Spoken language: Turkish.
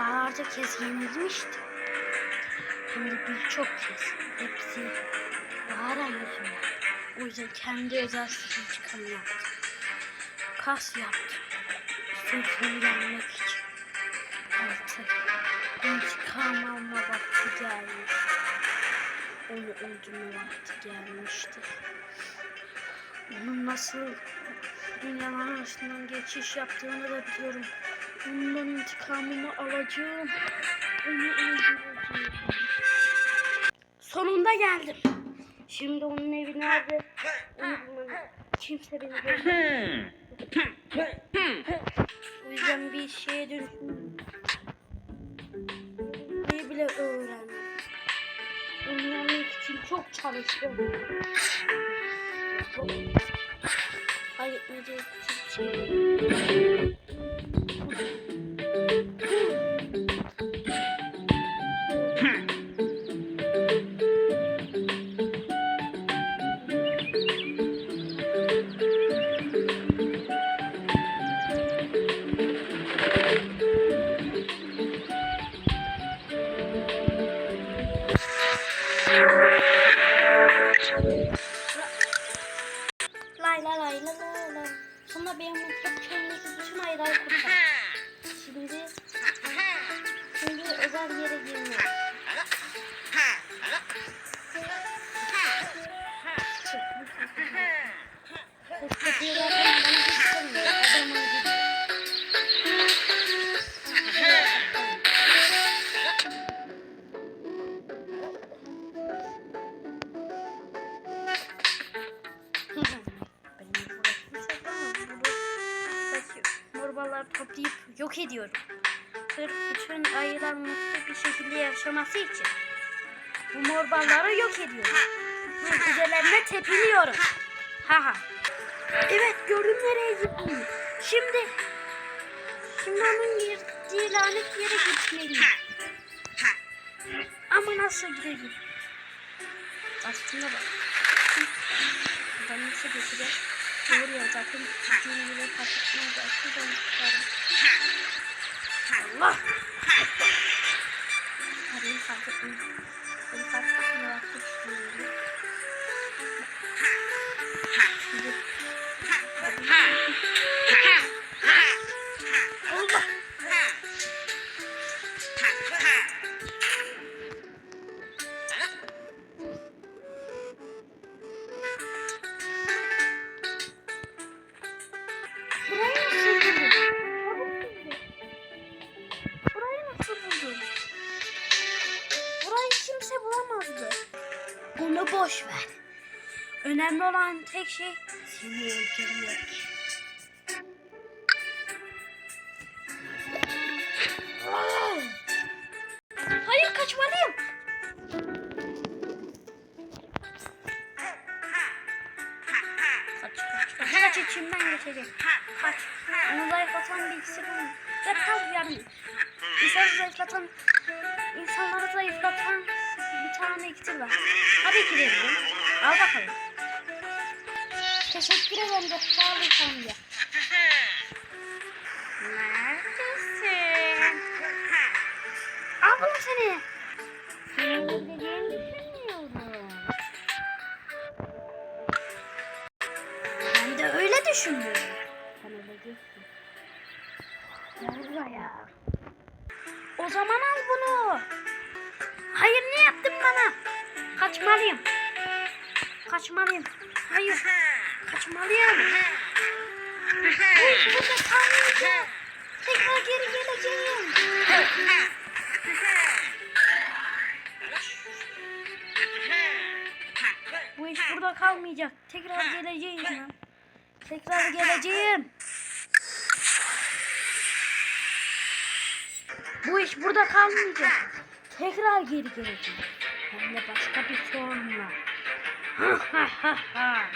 defalarca kez yenilmişti. Hem de birçok kez. Hepsi Lara yüzünden. O yüzden kendi özel sihir çıkanı yaptı. Kas yaptı. Sırtını yenmek için. Artık intikam alma vakti gelmiş. Onu öldürme vakti gelmişti. Onun nasıl dünyaların arasından geçiş yaptığını da biliyorum. Ondan intikamımı alacağım. Onu. Sonunda geldim. Şimdi onun evi nerede? Onu. Kimse beni görmüyor. O yüzden bir şeye dönüşüm. Ne bile öğrendim. Onu yenmek için çok çalıştım. Kaybetmeyecek hiçbir şey. Lay lay lay lay lay. Sonra benim mutfak çölündeki bütün ayıları kurtar. Şimdi, şimdi özel yere girmiyor. Morbalar toplayıp yok ediyorum. Sırf bütün ayılar mutlu bir şekilde yaşaması için. Bu morbalları yok ediyorum. Üzerlerine tepiniyorum. Haha. Evet gördüm nereye gittiğini. Şimdi Şimdi onun girdiği lanet yere gitmeliyim. Ama nasıl gidelim? Aslında bak. Ben nasıl geçeceğim? Doğru ya zaten gittiğini bile fark etmez. Şuradan. Allah! Hadi fark etmez. Beni fark etmiyor artık. Şimdi Bunu boş ver. Önemli olan tek şey seni öldürmek. Hayır kaçmalıyım. Kaç kaç kaç. Kaç içimden geçecek. Kaç. Onu zayıflatan bir iksir var. Ve tam yardım. İnsanı zayıflatan, iksir var. Tabii ki veririm. Al bakalım. Teşekkür ederim de sağ olun amca. Neredesin? Al bunu seni. Senin dediğini düşünmüyorum. Ben de öyle düşünmüyorum. Sen öleceksin. Gel buraya. O zaman al bunu. Hayır ne yaptın bana? Kaçmalıyım. Kaçmalıyım. Hayır. Kaçmalıyım. Uy, burada kalmayacağım. Tekrar geri geleceğim. Bu iş burada kalmayacak. Tekrar geleceğim ben. Tekrar geleceğim. Bu iş burada kalmayacak. Tekrar geri geleceğim. Hem de başka bir formla. Ha ha ha.